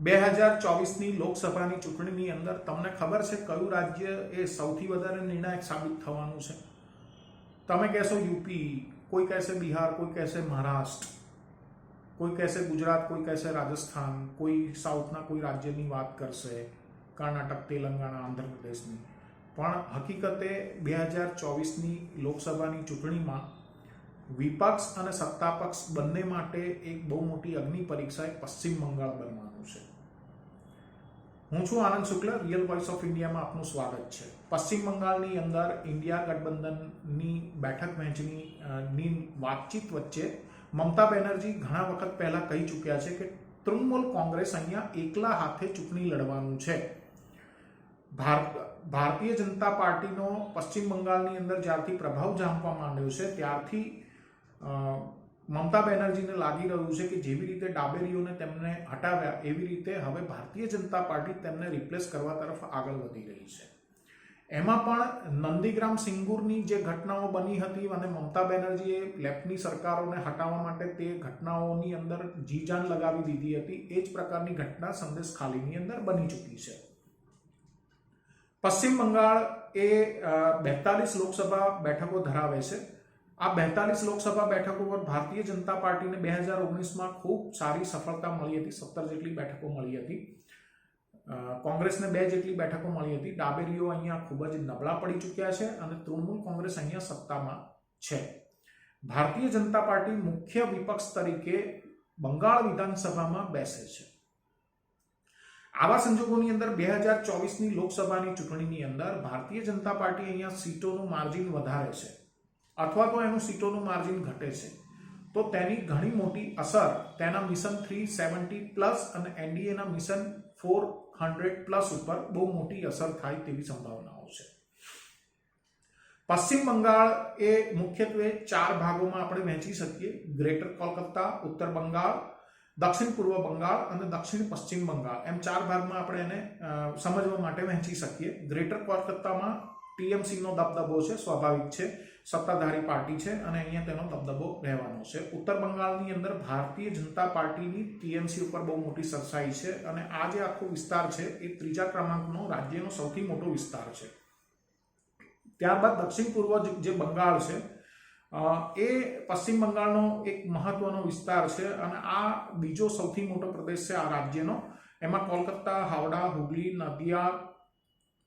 બે હજાર ચોવીસની લોકસભાની ચૂંટણીની અંદર તમને ખબર છે કયું રાજ્ય એ સૌથી વધારે નિર્ણાયક સાબિત થવાનું છે? તમે કહેશો યુપી, કોઈ કહેશે બિહાર, કોઈ કહેશે મહારાષ્ટ્ર, કોઈ કહેશે ગુજરાત, કોઈ કહેશે રાજસ્થાન, કોઈ સાઉથના કોઈ રાજ્યની વાત કરશે, કર્ણાટક, તેલંગાણા, આંધ્રપ્રદેશની. પણ હકીકતે બે હજાર ચોવીસની લોકસભાની ચૂંટણીમાં વિપક્ષ અને સત્તાપક્ષ બંને માટે એક બહુ મોટી અગ્નિ પરીક્ષા એ પશ્ચિમ બંગાળ બનવાનું છે. હું છું Anand Shukla real voice of ઇન્ડિયામાં આપનું સ્વાગત છે. પશ્ચિમ બંગાળની અંદર ઇન્ડિયા ગઠબંધનની બેઠક વહેંચણી ની વાતચીત વચ્ચે મમતા બેનર્જી ઘણા વખત પહેલા કહી ચૂક્યા છે કે તૃણમૂલ કોંગ્રેસ અહીંયા એકલા હાથે ચૂંટણી લડવાનું છે. ભારત ભારતીય જનતા પાર્ટીનો પશ્ચિમ બંગાળની અંદર જ્યારથી પ્રભાવ જામવા માંડ્યો છે, ત્યારથી મમતા બેનર્જીને લાગી રહ્યું છે કે જેવી રીતે ડાબેરીઓને તેમને હટાવ્યા, એવી રીતે હવે ભારતીય જનતા પાર્ટી તેમને રિપ્લેસ કરવા તરફ આગળ વધી રહી છે. એમાં પણ નંદીગ્રામ સિંગુરની જે ઘટનાઓ બની હતી અને મમતા બેનર્જીએ લેફ્ટની સરકારોને હટાવવા માટે તે ઘટનાઓની અંદર જીજાન લગાવી દીધી હતી, એ જ પ્રકારની ઘટના સંદેશ ખાલીની અંદર બની ચૂકી છે. પશ્ચિમ બંગાળ એ બેતાલીસ લોકસભા બેઠકો ધરાવે છે. આ બેતાલીસ લોકસભા બેઠકો પર ભારતીય જનતા પાર્ટીને બે હજાર ઓગણીસમાં ખૂબ સારી સફળતા મળી હતી. સત્તર જેટલી બેઠકો મળી હતી. કોંગ્રેસને બે જેટલી બેઠકો મળી હતી. ડાબેરીઓ અહીંયા ખૂબ જ નબળા પડી ચૂક્યા છે અને તૃણમૂલ કોંગ્રેસ અહીંયા સત્તામાં છે. ભારતીય જનતા પાર્ટી મુખ્ય વિપક્ષ તરીકે બંગાળ વિધાનસભામાં બેસે છે. આવા સંજોગોની અંદર બે હજાર ચોવીસની લોકસભાની ચૂંટણીની અંદર ભારતીય જનતા પાર્ટી અહીંયા સીટોનું માર્જિન વધારે છે. અથવા તો એનું સીટોનું માર્જિન ઘટે છે. તો તેની ઘણી મોટી અસર તેના મિશન થ્રી સેવન્ટી પ્લસ અને એનડીએના મિશન ફોર હંડ્રેડ પ્લસ ઉપર બહુ મોટી અસર થાય તેવી સંભાવનાઓ છે. પશ્ચિમ બંગાળ એ મુખ્યત્વે ચાર ભાગોમાં આપણે વહેંચી શકીએ. ગ્રેટર કોલકાતા ઉત્તર બંગાળ, દક્ષિણ પૂર્વ બંગાળ અને દક્ષિણ પશ્ચિમ બંગાળ. એમ ચાર ભાગમાં આપણે એને સમજવા માટે વહેંચી શકીએ. ગ્રેટર કોલકાતામાં ટીએમસીનો દબદબો છે, સ્વાભાવિક છે. સત્તાધારી પાર્ટી છે અને અહીંયા તેનો દબદબો રહેવાનો છે. ઉત્તર બંગાળની અંદર ભારતીય જનતા પાર્ટીની ટીએમસી ઉપર બહુ મોટી સરસાઈ છે અને આ જે આખો વિસ્તાર છે એ ત્રીજા ક્રમાંકનો રાજ્યનો સૌથી મોટો વિસ્તાર છે. ત્યારબાદ દક્ષિણ પૂર્વ જે- બંગાળ છે એ પશ્ચિમ બંગાળનો એક મહત્વનો વિસ્તાર છે અને આ બીજો સૌથી મોટો પ્રદેશ છે આ રાજ્યનો. એમાં કોલકાતા, હાવડા, હુગલી નદિયા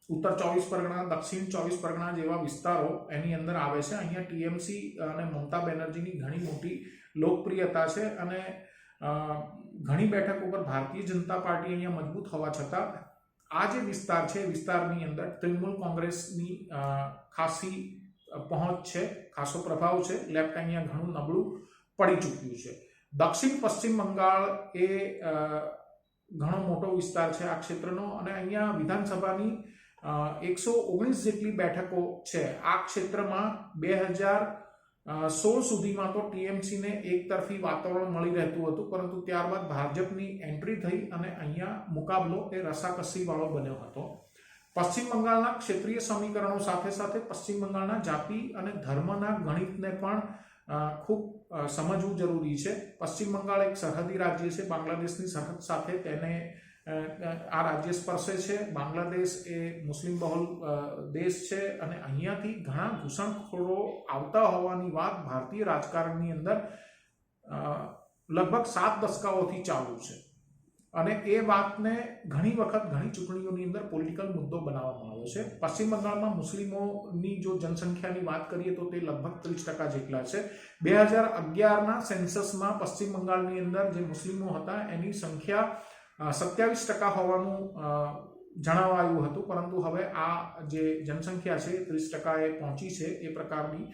ઉત્તર ચોવીસ પરગણા, દક્ષિણ ચોવીસ પરગણા જેવા વિસ્તારો એની અંદર આવે છે. અહીંયા ટીએમસી અને મમતા બેનર્જીની ઘણી મોટી લોકપ્રિયતા છે અને ઘણી બેઠકો ઉપર ભારતીય જનતા પાર્ટી અહીંયા મજબૂત હોવા છતાં આ જે વિસ્તાર છે વિસ્તારની અંદર તૃણમૂલ કોંગ્રેસની ખાસી પહોંચ છે, ખાસો પ્રભાવ છે. લેફ્ટ અહીંયા ઘણું નબળું પડી ચૂક્યું છે. દક્ષિણ પશ્ચિમ બંગાળ એ ઘણો મોટો વિસ્તાર છે આ ક્ષેત્રનો અને અહીંયા વિધાનસભાની એકસો ઓગણીસ જેટલી બેઠકો છે. આ ક્ષેત્રમાં બે હજાર સોળ સુધીમાં તો ટીએમસીને એક તરફી વાતાવરણ મળી રહેતું હતું, પરંતુ ત્યારબાદ ભાજપની એન્ટ્રી થઈ અને અહીંયા મુકાબલો એ રસાકસીવાળો બન્યો હતો. પશ્ચિમ બંગાળના ક્ષેત્રીય સમીકરણો સાથે સાથે પશ્ચિમ બંગાળના જાતિ અને ધર્મના ગણિતને પણ ખૂબ સમજવું જરૂરી છે. પશ્ચિમ બંગાળ એક સરહદી રાજ્ય છે. બાંગ્લાદેશની સરહદ સાથે તેને આ રાજ્ય સ્પર્શે છે, બાંગ્લાદેશ એ મુસ્લિમ બહુલ દેશ છે અને અહીંયાથી ઘણા ઘૂસણખોરો આવતા હોવાની વાત ભારતીય રાજકારણની અંદર લગભગ સાત દસકાઓથી ચાલુ છે. અને એ વાતને ઘણી વખત ઘણી ચૂંટણીઓની અંદર પોલિટિકલ મુદ્દો બનાવવામાં આવ્યો છે. પશ્ચિમ બંગાળમાં મુસ્લિમોની જો જનસંખ્યાની વાત કરીએ તો તે લગભગ ત્રીસ ટકા જેટલા છે. બે હજાર અગિયારના સેન્સસમાં પશ્ચિમ બંગાળની અંદર જે મુસ્લિમો હતા એની સંખ્યા સત્યાવીસ ટકા હોવાનું જણાવાયું હતું, પરંતુ હવે આ જે જનસંખ્યા છે, ત્રીસ ટકાએ પહોંચી છે, એ પ્રકારની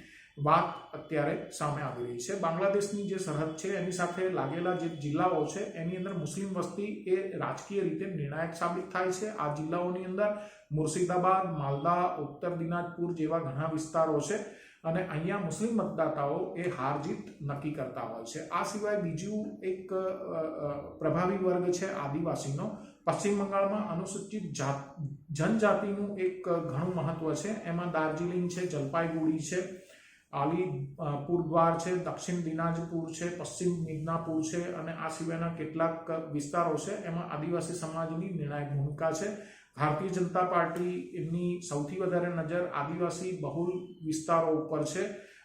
વાત અત્યારે સામે આવી રહી છે. બાંગ્લાદેશની જે સરહદ છે, એની સાથે લાગેલા જે જિલ્લાઓ છે, એની અંદર મુસ્લિમ વસ્તી એ રાજકીય રીતે નિર્ણાયક સાબિત થાય છે. આ જિલ્લાઓની અંદર મુર્શિદાબાદ, માલદા, ઉત્તર દિનાજપુર જેવા ઘણા વિસ્તારો છે. અને અહીંયા મુસ્લિમ મતદાતાઓ એ હાર જીત નક્કી કરતા હોય છે. આ સિવાય બીજું એક પ્રભાવી વર્ગ છે આદિવાસીનો. પશ્ચિમ બંગાળમાં અનુસૂચિત જાત, જનજાતિનું એક ઘણું મહત્વ છે. એમાં દાર્જિલિંગ છે, જલપાઈગુડી છે આલીપુર દ્વાર છે, દક્ષિણ દિનાજપુર છે, પશ્ચિમ મિદનાપુર છે અને આ સિવાયના કેટલાક વિસ્તારો છે, એમાં આદિવાસી સમાજની નિર્ણાયક ભૂમિકા છે. ભારતીય જનતા પાર્ટીની સૌથી વધારે નજર આદિવાસી બહુલ વિસ્તારો ઉપર છે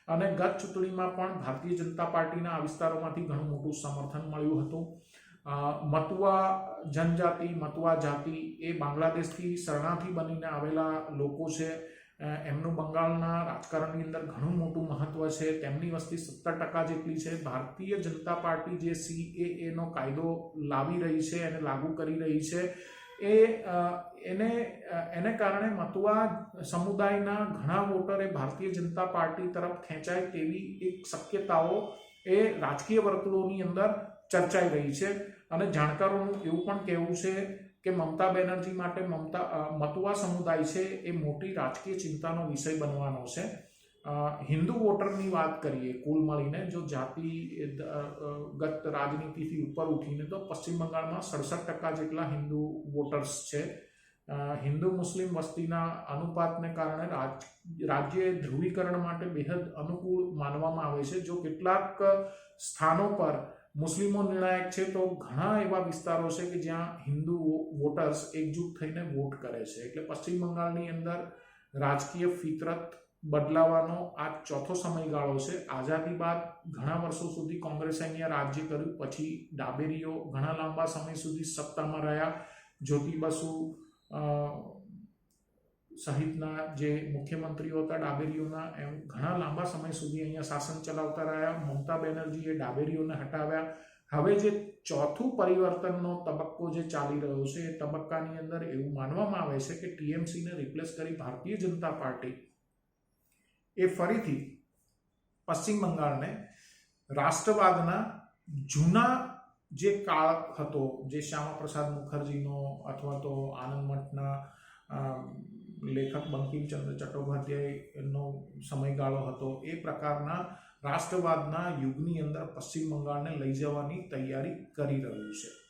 અને ગત ચૂંટણીમાં પણ ભારતીય જનતા પાર્ટીના આ વિસ્તારોમાંથી ઘણું મોટું સમર્થન મળ્યું હતું. મતુવા જનજાતિ મતુઆ જાતિ એ બાંગ્લાદેશથી શરણાર્થી બનીને આવેલા લોકો છે. એમનું બંગાળના રાજકારણની અંદર ઘણું મોટું મહત્વ છે. તેમની વસ્તી સત્તર ટકા જેટલી છે. ભારતીય જનતા પાર્ટી જે સીએએનો કાયદો લાવી રહી છે એને લાગુ કરી રહી છે, એ એને એને કારણે મતુઆ સમુદાયના ઘણા વોટરે ભારતીય જનતા પાર્ટી તરફ ખેંચાય તેવી એક શક્યતાઓ એ રાજકીય વર્તુળોની અંદર ચર્ચાઈ રહી છે. અને જાણકારોનું એવું પણ કહેવું છે કે મમતા બેનર્જી માટે મમતા અ, મતુઆ સમુદાય છે એ મોટી રાજકીય ચિંતાનો વિષય બનવાનો છે. હિન્દુ વોટરની વાત કરીએ કુલ મળીને જો જાતિ ગત રાજનીતિથી ઉપર ઉઠીને તો પશ્ચિમ બંગાળમાં સડસઠ ટકા જેટલા હિન્દુ વોટર્સ છે. હિન્દુ મુસ્લિમ વસ્તીના અનુપાતને કારણે રાજ રાજ્ય ધ્રુવીકરણ માટે બેહદ અનુકૂળ માનવામાં આવે છે. જો કેટલાક સ્થાનો પર મુસ્લિમો નિર્ણાયક છે તો ઘણા એવા વિસ્તારો છે કે જ્યાં હિન્દુ વોટર્સ એકજૂટ થઈને વોટ કરે છે. એટલે પશ્ચિમ બંગાળની અંદર રાજકીય ફિતરત બદલાવાનો આ ચોથો સમયગાળો છે. આઝાદી બાદ ઘણા વર્ષો સુધી કોંગ્રેસે અહીંયા રાજ્ય કર્યું. પછી ડાબેરીઓ ઘણા લાંબા સમય સુધી સત્તામાં રહ્યા. જ્યોતિ બસુ સહિતના જે મુખ્યમંત્રીઓ હતા, ડાબેરીઓના, એમ ઘણા લાંબા સમય સુધી અહીંયા શાસન ચલાવતા રહ્યા. મમતા બેનર્જીએ ડાબેરીઓને હટાવ્યા. હવે જે ચોથું પરિવર્તનનો તબક્કો જે ચાલી રહ્યો છે, એ તબક્કાની અંદર એવું માનવામાં આવે છે કે ટીએમસીને રિપ્લેસ કરી ભારતીય જનતા પાર્ટી એ ફરીથી પશ્ચિમ બંગાળને રાષ્ટ્રવાદના જૂના જે કાળ હતો, જે શ્યામા પ્રસાદ મુખર્જીનો અથવા તો આનંદ મઠના લેખક બંકિમચંદ્ર ચટ્ટોપાધ્યાયનો સમયગાળો હતો. એ પ્રકારના રાષ્ટ્રવાદના યુગની અંદર પશ્ચિમ બંગાળને લઈ જવાની તૈયારી કરી રહ્યું છે.